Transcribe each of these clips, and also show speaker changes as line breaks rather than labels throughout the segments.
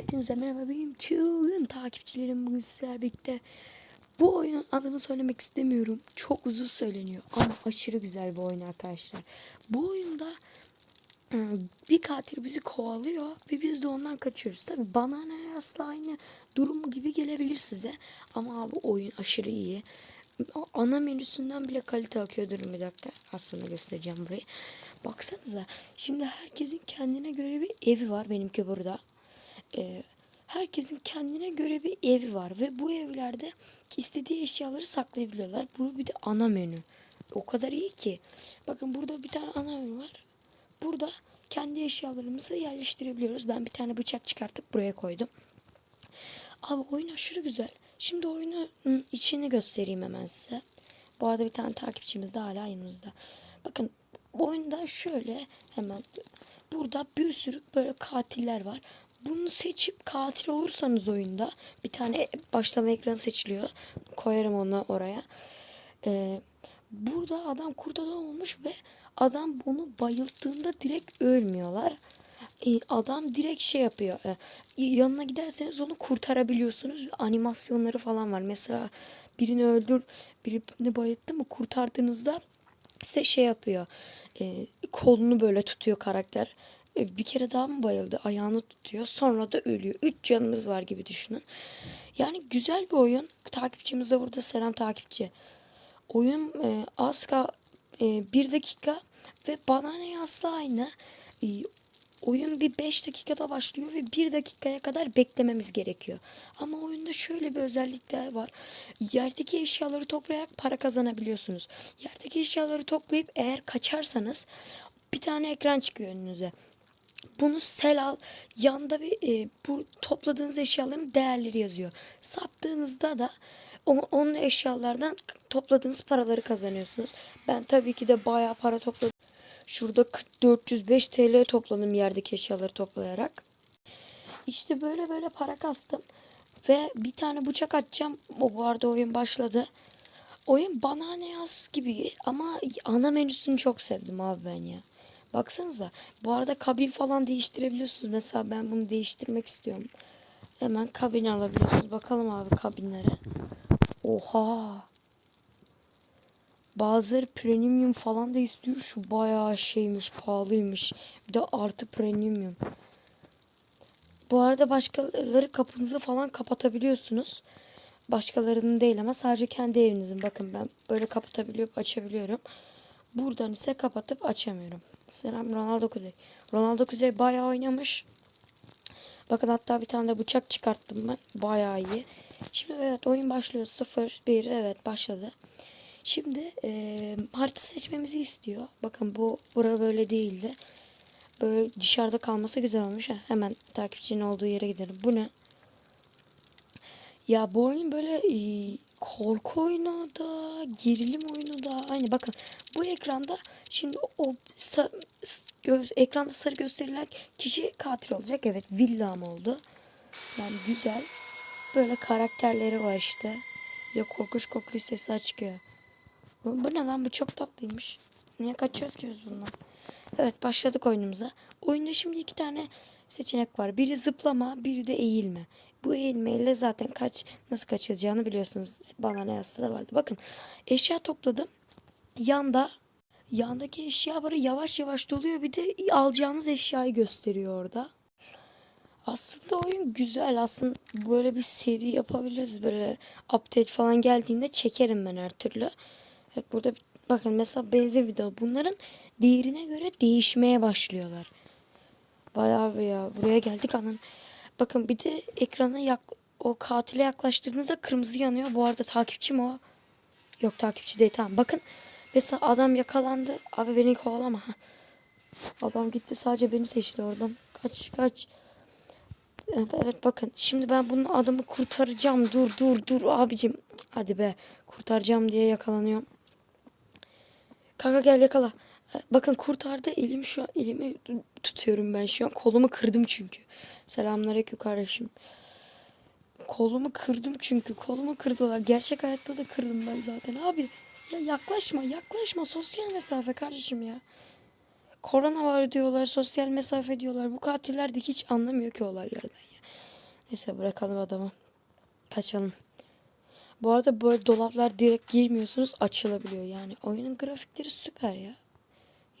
Hepinize merhaba benim çılgın takipçilerim bugün sizlerle birlikte bu oyunun adını söylemek istemiyorum. Çok uzun söyleniyor ama aşırı güzel bir oyun arkadaşlar. Bu oyunda ıı, bir katil bizi kovalıyor ve biz de ondan kaçıyoruz. Tabi bana ne asla aynı durum gibi gelebilir size. Ama bu oyun aşırı iyi. Ana menüsünden bile kalite akıyor. Durun bir dakika. Az sonra göstereceğim burayı. Baksanıza. Şimdi herkesin kendine göre bir evi var. Benimki burada. Ee, herkesin kendine göre bir evi var. Ve bu evlerde istediği eşyaları saklayabiliyorlar. Bu bir de ana menü. O kadar iyi ki. Bakın burada bir tane ana menü var. Burada kendi eşyalarımızı yerleştirebiliyoruz. Ben bir tane bıçak çıkartıp buraya koydum. Abi oyun aşırı güzel. Şimdi oyunun içini göstereyim hemen size. Bu arada bir tane takipçimiz de hala yanımızda. Bakın bu oyunda şöyle hemen burada bir sürü böyle katiller var. Bunu seçip katil olursanız oyunda bir tane başlama ekranı seçiliyor. Koyarım onu oraya. Ee, burada adam kurt adam olmuş ve adam bunu bayılttığında direkt ölmüyorlar. Ee, adam direkt şey yapıyor. Ee, yanına giderseniz onu kurtarabiliyorsunuz. Animasyonları falan var. Mesela birini öldür, birini bayılttı mı kurtardığınızda size şey yapıyor. Ee, kolunu böyle tutuyor karakter. Ee, bir kere daha mı bayıldı? Ayağını tutuyor. Sonra da ölüyor. Üç canımız var gibi düşünün. Yani güzel bir oyun. Takipçimiz de burada. Selam takipçi. Oyun e, az ka e, bir dakika ve bana ne asla aynı. E, oyun bir 5 dakikada başlıyor ve 1 dakikaya kadar beklememiz gerekiyor. Ama oyunda şöyle bir özellik de var. Yerdeki eşyaları toplayarak para kazanabiliyorsunuz. Yerdeki eşyaları toplayıp eğer kaçarsanız bir tane ekran çıkıyor önünüze. Bunu sel al. Yanda bir e, bu topladığınız eşyaların değerleri yazıyor. Sattığınızda da onun eşyalardan topladığınız paraları kazanıyorsunuz. Ben tabii ki de bayağı para topladım. Şurada 405 TL topladım yerdeki eşyaları toplayarak. İşte böyle böyle para kastım. Ve bir tane bıçak atacağım. Bu arada oyun başladı. Oyun bana ne yaz gibi ama ana menüsünü çok sevdim abi ben ya. Baksanıza. Bu arada kabin falan değiştirebiliyorsunuz. Mesela ben bunu değiştirmek istiyorum. Hemen kabin alabiliyorsunuz. Bakalım abi kabinlere. Oha. Bazıları premium falan da istiyor. Şu bayağı şeymiş, pahalıymış. Bir de artı premium. Bu arada başkaları kapınızı falan kapatabiliyorsunuz. Başkalarının değil ama sadece kendi evinizin. Bakın ben böyle kapatabiliyorum, açabiliyorum. Buradan ise kapatıp açamıyorum. Selam Ronaldo Kuzey. Ronaldo Kuzey bayağı oynamış. Bakın hatta bir tane de bıçak çıkarttım ben. Bayağı iyi. Şimdi evet oyun başlıyor. 0, 1 evet başladı. Şimdi e, harita seçmemizi istiyor. Bakın bu bura böyle değildi. Böyle dışarıda kalması güzel olmuş. Hemen takipçinin olduğu yere gidelim. Bu ne? Ya bu oyun böyle korku oyunu da, gerilim oyunu da aynı. Bakın bu ekranda şimdi o sa, göz, ekranda sarı gösterilen kişi katil olacak. Evet villam oldu. Yani güzel. Böyle karakterleri var işte. Ya korkunç korkunç sesler çıkıyor. Bu bu ne lan bu çok tatlıymış. Niye kaçıyoruz ki biz bundan? Evet başladık oyunumuza. Oyunda şimdi iki tane seçenek var. Biri zıplama, biri de eğilme. Bu eğilmeyle zaten kaç nasıl kaçılacağını biliyorsunuz. Bana ne yazsa da vardı. Bakın eşya topladım. Yanda yandaki eşya böyle yavaş yavaş doluyor. Bir de alacağınız eşyayı gösteriyor orada. Aslında oyun güzel. Aslında böyle bir seri yapabiliriz. Böyle update falan geldiğinde çekerim ben her türlü. Evet, burada bakın mesela benzin video. Bunların değerine göre değişmeye başlıyorlar. Bayağı bir ya. Buraya geldik anın. Bakın bir de ekrana yak o katile yaklaştırdığınızda kırmızı yanıyor. Bu arada takipçi mi o? Yok takipçi değil tamam. Bakın mesela adam yakalandı. Abi beni kovalama. Adam gitti sadece beni seçti oradan. Kaç kaç. Evet bakın şimdi ben bunun adamı kurtaracağım. Dur dur dur abicim. Hadi be kurtaracağım diye yakalanıyorum. Kanka gel yakala. Bakın kurtardı elim şu an elimi tutuyorum ben şu an. Kolumu kırdım çünkü. Selamünaleyküm kardeşim. Kolumu kırdım çünkü. Kolumu kırdılar. Gerçek hayatta da kırdım ben zaten abi. Ya yaklaşma yaklaşma sosyal mesafe kardeşim ya. Korona var diyorlar, sosyal mesafe diyorlar. Bu katiller de hiç anlamıyor ki olaylardan ya. Neyse bırakalım adamı. Kaçalım. Bu arada böyle dolaplar direkt girmiyorsunuz açılabiliyor yani. Oyunun grafikleri süper ya.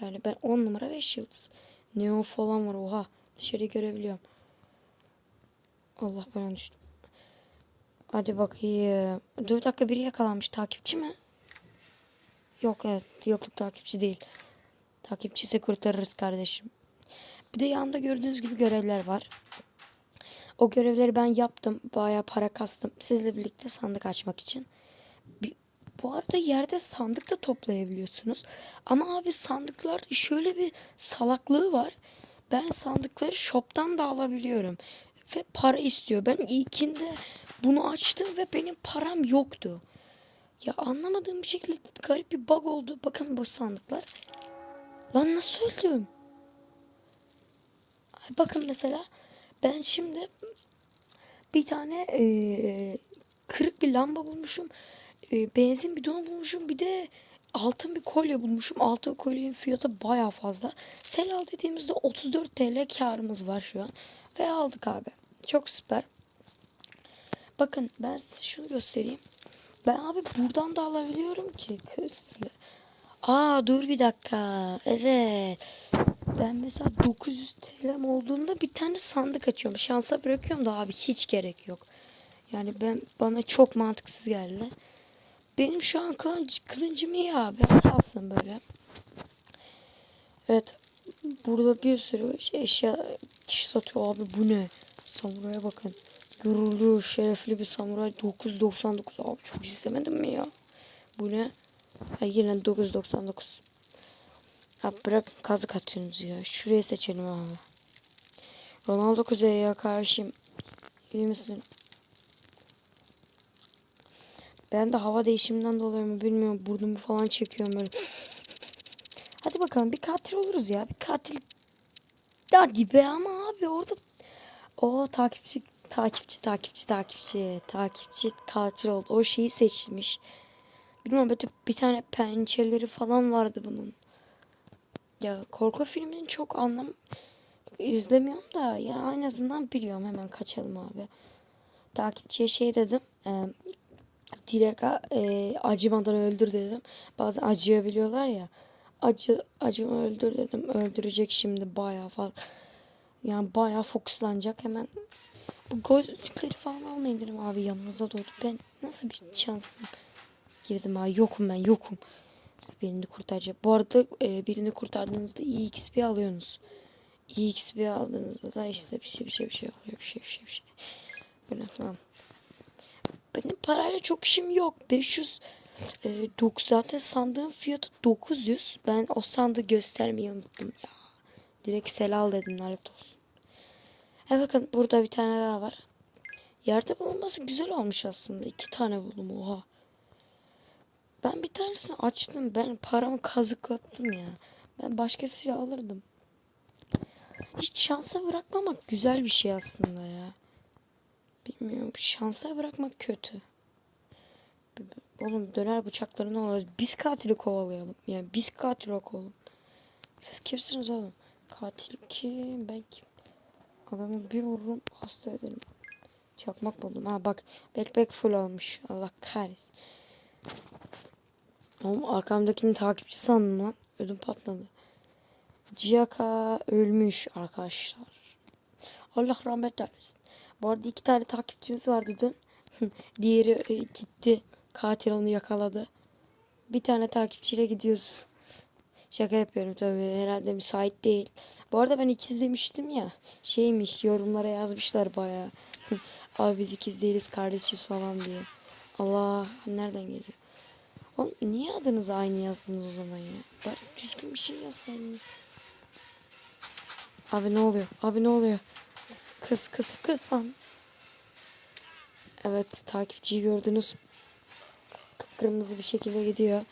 Yani ben 10 numara 5 yıldız. Neon falan var oha. Dışarıyı görebiliyorum. Allah ben düştüm. Hadi bakayım. 4 dakika biri yakalanmış. Takipçi mi? Yok evet. Yokluk takipçi değil. Takipçi ise kurtarırız kardeşim. Bir de yanında gördüğünüz gibi görevler var. O görevleri ben yaptım. Bayağı para kastım. Sizle birlikte sandık açmak için. Bu arada yerde sandık da toplayabiliyorsunuz. Ama abi sandıklar şöyle bir salaklığı var. Ben sandıkları shop'tan da alabiliyorum. Ve para istiyor. Ben ilkinde bunu açtım ve benim param yoktu. Ya anlamadığım bir şekilde garip bir bug oldu. Bakın bu sandıklar. Lan nasıl öldüm? Bakın mesela ben şimdi bir tane eee, kırık bir lamba bulmuşum. Eee, benzin bidonu bulmuşum. Bir de altın bir kolye bulmuşum. Altın kolyenin fiyatı baya fazla. Sel al dediğimizde 34 TL karımız var şu an. Ve aldık abi. Çok süper. Bakın ben size şunu göstereyim. Ben abi buradan da alabiliyorum ki. Kız. Aa dur bir dakika. Evet. Ben mesela 900 TL'm olduğunda bir tane sandık açıyorum. Şansa bırakıyorum da abi hiç gerek yok. Yani ben bana çok mantıksız geldi. Benim şu an kılıncı, kılıncım iyi abi. Kalsın böyle. Evet. Burada bir sürü şey, eşya kişi satıyor abi. Bu ne? Samuraya bakın. Gururlu, şerefli bir samuray 999. Abi çok istemedim mi ya? Bu ne? Ha, yine 999. Ha bırakın kazık atıyorsunuz ya. Şuraya seçelim abi. Ronaldo Kuzey'e karşıyım. İyi misin? Ben de hava değişiminden dolayı mı bilmiyorum. Burnumu falan çekiyorum böyle. Hadi bakalım bir katil oluruz ya. Bir katil. Hadi be ama abi orada. O takipçi takipçi takipçi takipçi takipçi katil oldu. O şeyi seçmiş. Bilmiyorum böyle bir tane pençeleri falan vardı bunun. Ya korku filmini çok anlam izlemiyorum da ya en azından biliyorum hemen kaçalım abi. Takipçiye şey dedim. E, direkt e, acımadan öldür dedim. Bazen acıyabiliyorlar ya. Acı acımı öldür dedim. Öldürecek şimdi bayağı fazla. Yani bayağı fokuslanacak hemen. Bu gözlükleri falan almayın dedim abi yanımıza doğdu. Ben nasıl bir şansım girdim abi yokum ben yokum. Birini kurtaracak. Bu arada e, birini kurtardığınızda iyi XP alıyorsunuz. İyi XP aldığınızda da işte bir şey bir şey bir şey oluyor. Bir şey bir şey bir şey. Böyle tamam. Benim parayla çok işim yok. 500 e, dok- zaten sandığın fiyatı 900. Ben o sandığı göstermeyi unuttum ya. Direkt sel al dedim lanet olsun. He bakın burada bir tane daha var. Yerde bulunması güzel olmuş aslında. İki tane buldum oha. Ben bir tanesini açtım. Ben paramı kazıklattım ya. Ben başkasıyla alırdım. Hiç şansa bırakmamak güzel bir şey aslında ya. Bilmiyorum. Şansa bırakmak kötü. Oğlum döner bıçaklarını alıyoruz. Biz katili kovalayalım. Yani biz katil olalım. Siz kimsiniz oğlum? Katil kim? Ben kim? Adamı bir vururum hasta ederim. Çakmak buldum. Ha bak backpack full olmuş. Allah kahretsin. Oğlum arkamdakini takipçi sandım lan. Ödüm patladı. Ciyaka ölmüş arkadaşlar. Allah rahmet eylesin. Bu arada iki tane takipçimiz vardı dün. Diğeri e, gitti. Katil onu yakaladı. Bir tane takipçiyle gidiyoruz. Şaka yapıyorum tabii. Herhalde müsait değil. Bu arada ben ikiz demiştim ya. Şeymiş yorumlara yazmışlar bayağı. Abi biz ikiz değiliz kardeşiz falan diye. Allah nereden geliyor? Oğlum niye adınızı aynı yazdınız o zaman ya? Bari düzgün bir şey yazsaydınız. Abi ne oluyor? Abi ne oluyor? Kız kız kız lan. Evet takipçiyi gördünüz. Kıpkırmızı bir şekilde gidiyor.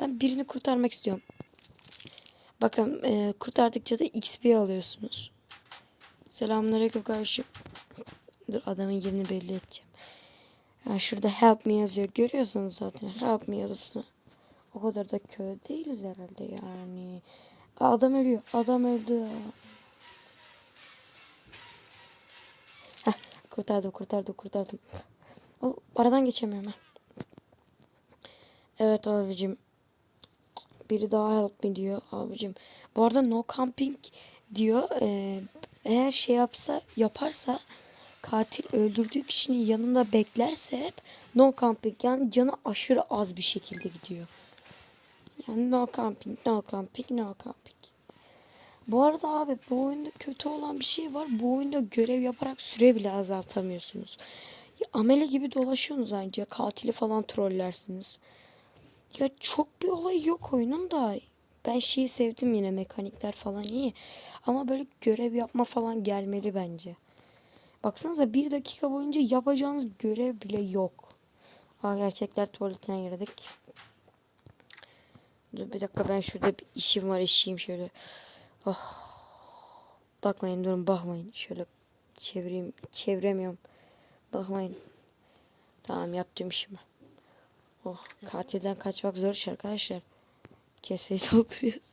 Ben birini kurtarmak istiyorum. Bakın e, kurtardıkça da XP alıyorsunuz. Selamünaleyküm kardeşim. Dur adamın yerini belli edeceğim. Ha, şurada help me yazıyor. Görüyorsunuz zaten help me yazısı. O kadar da köy değiliz herhalde yani. Adam ölüyor. Adam öldü. Kurtardım kurtardım kurtardım. O, aradan geçemiyorum ha. Evet abicim. Biri daha help me diyor abicim. Bu arada no camping diyor. Ee, eğer şey yapsa yaparsa katil öldürdüğü kişinin yanında beklerse hep no camping yani canı aşırı az bir şekilde gidiyor. Yani no camping, no camping, no camping. Bu arada abi bu oyunda kötü olan bir şey var. Bu oyunda görev yaparak süre bile azaltamıyorsunuz. Ya, amele gibi dolaşıyorsunuz ancak katili falan trollersiniz. Ya çok bir olay yok oyunun da. Ben şeyi sevdim yine mekanikler falan iyi. Ama böyle görev yapma falan gelmeli bence. Baksanıza bir dakika boyunca yapacağınız görev bile yok. Aa, erkekler tuvaletine girdik. Dur bir dakika ben şurada bir işim var işeyim şöyle. Oh. Bakmayın durun bakmayın. Şöyle çevireyim. Çeviremiyorum. Bakmayın. Tamam yaptım işimi. Oh katilden kaçmak zor iş arkadaşlar. Keseyi dolduruyoruz.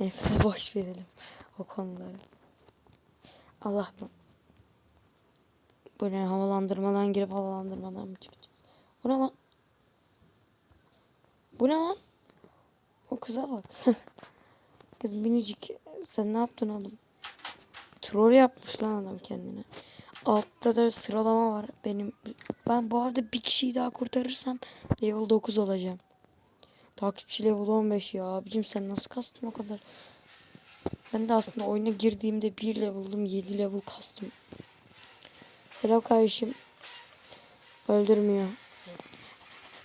Neyse boş verelim o konuları. Allah bu. Bu ne havalandırmadan girip havalandırmadan mı çıkacağız? Bu ne lan? Bu ne lan? O kıza bak. Kız minicik. Sen ne yaptın oğlum? Troll yapmış lan adam kendine. Altta da sıralama var. Benim ben bu arada bir kişiyi daha kurtarırsam level 9 olacağım. Takipçi level 15 ya. Abicim sen nasıl kastın o kadar? Ben de aslında oyuna girdiğimde 1 level'dım 7 level kastım. Selam kardeşim. Öldürmüyor.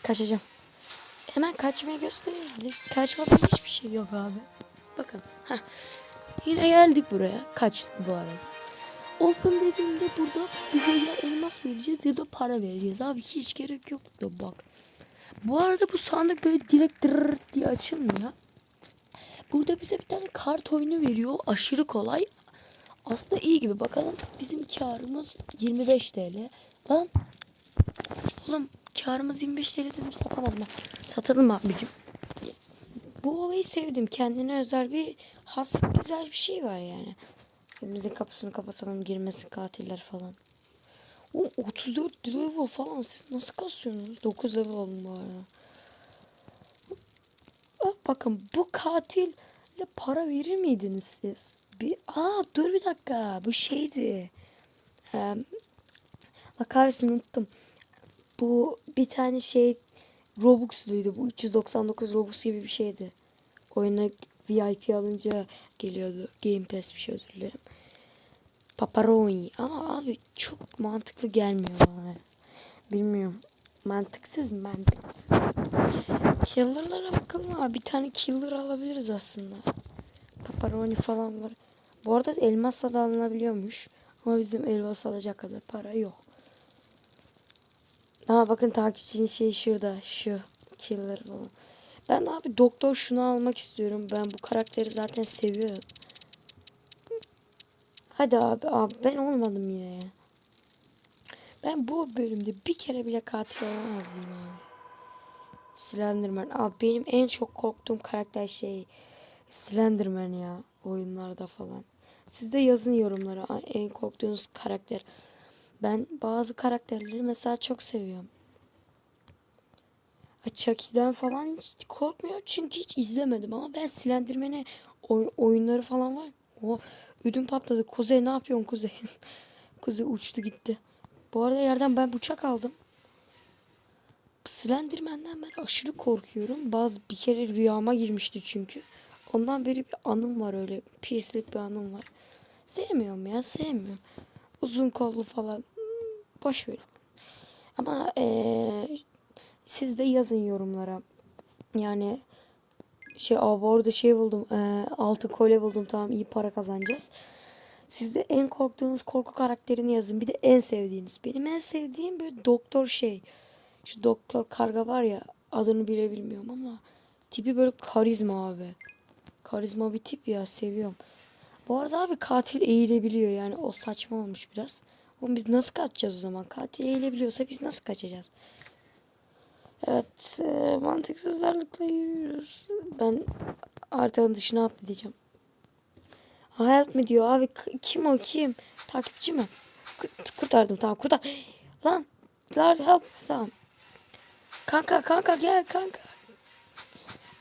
Kaçacağım. Hemen kaçmayı göstereyim size. Kaçmada hiçbir şey yok abi. Bakın. Heh. Yine geldik buraya. Kaçtık bu arada. Open dediğimde burada bize ya elmas vereceğiz ya da para vereceğiz. Abi hiç gerek yok da bak. Bu arada bu sandık böyle direkt dırr diye açılmıyor. Burada bize bir tane kart oyunu veriyor. Aşırı kolay. Aslında iyi gibi. Bakalım bizim karımız 25 TL. Lan. Oğlum karımız 25 TL dedim satamadım. Satalım abicim. Bu olayı sevdim. Kendine özel bir has güzel bir şey var yani. Evimizin kapısını kapatalım girmesin katiller falan. O 34 level falan siz nasıl kasıyorsunuz? 9 level oldum bu arada. Bak Bakın bu katille para verir miydiniz siz? Bir, aa dur bir dakika bu şeydi. Ee, bakarsın unuttum. Bu bir tane şey Robux'luydu. Bu 399 Robux gibi bir şeydi. Oyuna VIP alınca geliyordu. Game Pass bir şey özür dilerim. Paparoni. Ama abi çok mantıklı gelmiyor bana. Bilmiyorum. Mantıksız mantık. Killer'lara bakalım abi. Bir tane killer alabiliriz aslında. Paparoni falan var. Bu arada elmasla da alınabiliyormuş. Ama bizim elmas alacak kadar para yok. Aa bakın takipçinin şeyi şurada. Şu killer falan. Ben abi doktor şunu almak istiyorum. Ben bu karakteri zaten seviyorum. Hadi abi abi ben olmadım yine ya. Ben bu bölümde bir kere bile katil olamazdım abi. Slenderman. Abi benim en çok korktuğum karakter şey Slenderman ya oyunlarda falan. Siz de yazın yorumlara en korktuğunuz karakter. Ben bazı karakterleri mesela çok seviyorum. Chucky'den falan hiç korkmuyor çünkü hiç izlemedim ama ben Slenderman'e oy- oyunları falan var. O ödüm patladı. Kuzey ne yapıyorsun Kuzey? Kuzey uçtu gitti. Bu arada yerden ben bıçak aldım. Slenderman'den ben aşırı korkuyorum. Bazı bir kere rüyama girmişti çünkü. Ondan beri bir anım var öyle. Pislik bir anım var. Sevmiyorum ya sevmiyorum. Uzun kollu falan. Boş ver. Ama ee, siz de yazın yorumlara. Yani şey aa, bu arada şey buldum. E, altın kolye buldum. Tamam iyi para kazanacağız. Siz de en korktuğunuz korku karakterini yazın. Bir de en sevdiğiniz. Benim en sevdiğim böyle doktor şey. Şu doktor karga var ya adını bile bilmiyorum ama tipi böyle karizma abi. Karizma bir tip ya seviyorum. Bu arada abi katil eğilebiliyor yani o saçma olmuş biraz. Oğlum biz nasıl kaçacağız o zaman? Katil eğilebiliyorsa biz nasıl kaçacağız? Evet e, mantıksızlarlıkla yürüyoruz. Ben haritanın dışına atlayacağım. Help mi diyor abi kim o kim? Takipçi mi? Kurt- Kurtardım tamam kurtar. Lan. Lan help. Tamam. Kanka kanka gel kanka.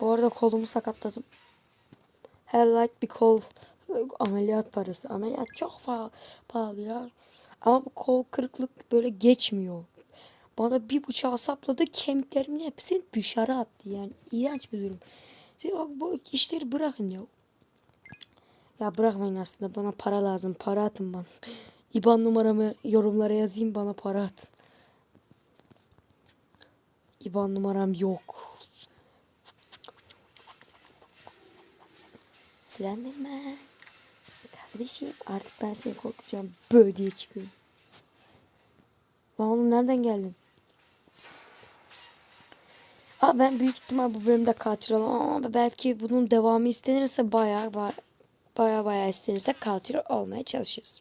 Bu arada kolumu sakatladım. Her light bir kol ameliyat parası. Ameliyat çok pahalı, ya. Ama bu kol kırıklık böyle geçmiyor. Bana bir bıçağı sapladı kemiklerimin hepsini dışarı attı yani. iğrenç bir durum. Siz bak bu işleri bırakın ya. Ya bırakmayın aslında bana para lazım. Para atın bana. İban numaramı yorumlara yazayım bana para at. İban numaram yok. Slenderman. Kardeşim artık ben seni korkutacağım. Böyle diye çıkıyorum. Lan oğlum nereden geldin? Aa ben büyük ihtimal bu bölümde katil olamam ama belki bunun devamı istenirse bayağı bayağı bayağı istenirse katil olmaya çalışırız.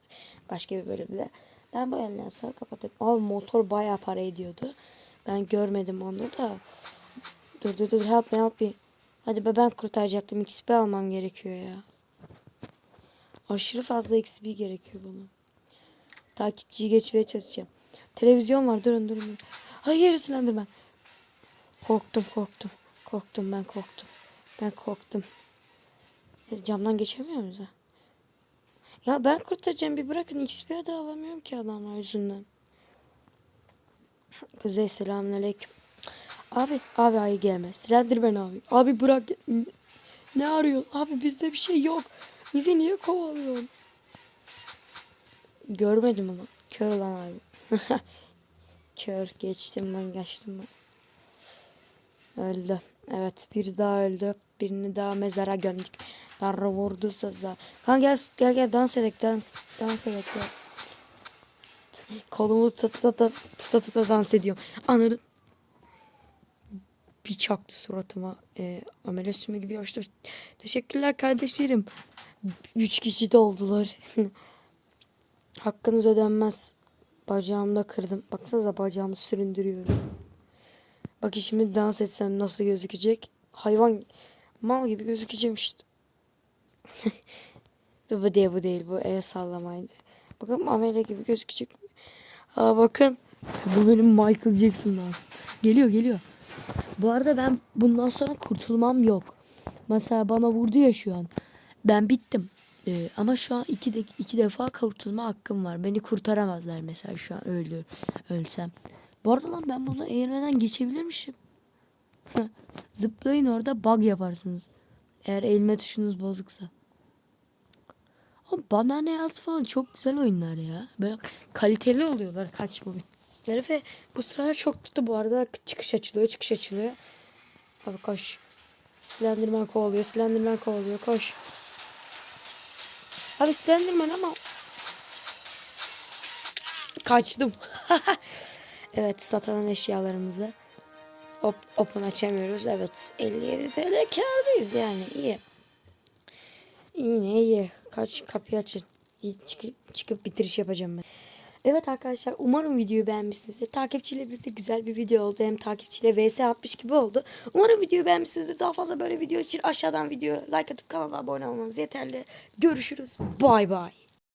Başka bir bölümde. Ben bu elden sonra kapatayım. Abi motor bayağı para ediyordu. Ben görmedim onu da. Dur dur dur help me help me. Hadi be ben kurtaracaktım. XP almam gerekiyor ya. Aşırı fazla XP gerekiyor bana. Takipçiyi geçmeye çalışacağım. Televizyon var durun durun. durun. Hayır Slenderman. Korktum korktum. Korktum ben korktum. Ben korktum. E, camdan geçemiyor muyuz? Ya ben kurtaracağım bir bırakın XP de alamıyorum ki adamlar yüzünden. Kuzey selamünaleyküm. Abi abi hayır gelme. Slenderman abi. Abi bırak. Ne arıyorsun? Abi bizde bir şey yok. Bizi niye kovalıyorsun? Görmedim onu. Kör olan abi. Kör geçtim ben geçtim ben. Öldü. Evet bir daha öldü. Birini daha mezara gömdük. Tanrı vurdu sözler. Kan gel gel gel dans edek dans dans edek gel. Kolumu tuta tuta tuta tuta tuta dans ediyorum. Anırın. Bir çaktı suratıma. E, amele gibi yaştı. Teşekkürler kardeşlerim. Üç kişi de oldular. Hakkınız ödenmez. Bacağımı da kırdım. Baksanıza bacağımı süründürüyorum. Bak şimdi dans etsem nasıl gözükecek? Hayvan mal gibi gözükeceğim işte. Dur, bu değil bu değil bu el sallamaydı. Bakın amele gibi gözükecek. Aa bakın. Bu benim Michael Jackson dansı. Geliyor geliyor. Bu arada ben bundan sonra kurtulmam yok. Mesela bana vurdu ya şu an. Ben bittim. Ee, ama şu an iki, de, iki defa kurtulma hakkım var. Beni kurtaramazlar mesela şu an ölür, ölsem. Bu arada lan ben bunu eğilmeden geçebilirmişim. Zıplayın orada bug yaparsınız. Eğer eğilme tuşunuz bozuksa. Oğlum bana ne yaz falan çok güzel oyunlar ya. Böyle kaliteli oluyorlar kaç bu. Herife bu sıralar çok tuttu bu arada. Çıkış açılıyor çıkış açılıyor. Abi koş. Slenderman kovalıyor Slenderman kovalıyor koş. Abi Slenderman ama kaçtım. evet satılan eşyalarımızı op open açamıyoruz. Evet 57 TL kârdayız yani iyi. Yine iyi. Kaç kapıyı açın. Çıkıp, çıkıp bitiriş yapacağım ben. Evet arkadaşlar umarım videoyu beğenmişsinizdir. Takipçiyle birlikte güzel bir video oldu. Hem takipçiyle vs atmış gibi oldu. Umarım videoyu beğenmişsinizdir. Daha fazla böyle video için aşağıdan video like atıp kanala abone olmanız yeterli. Görüşürüz. Bay bay.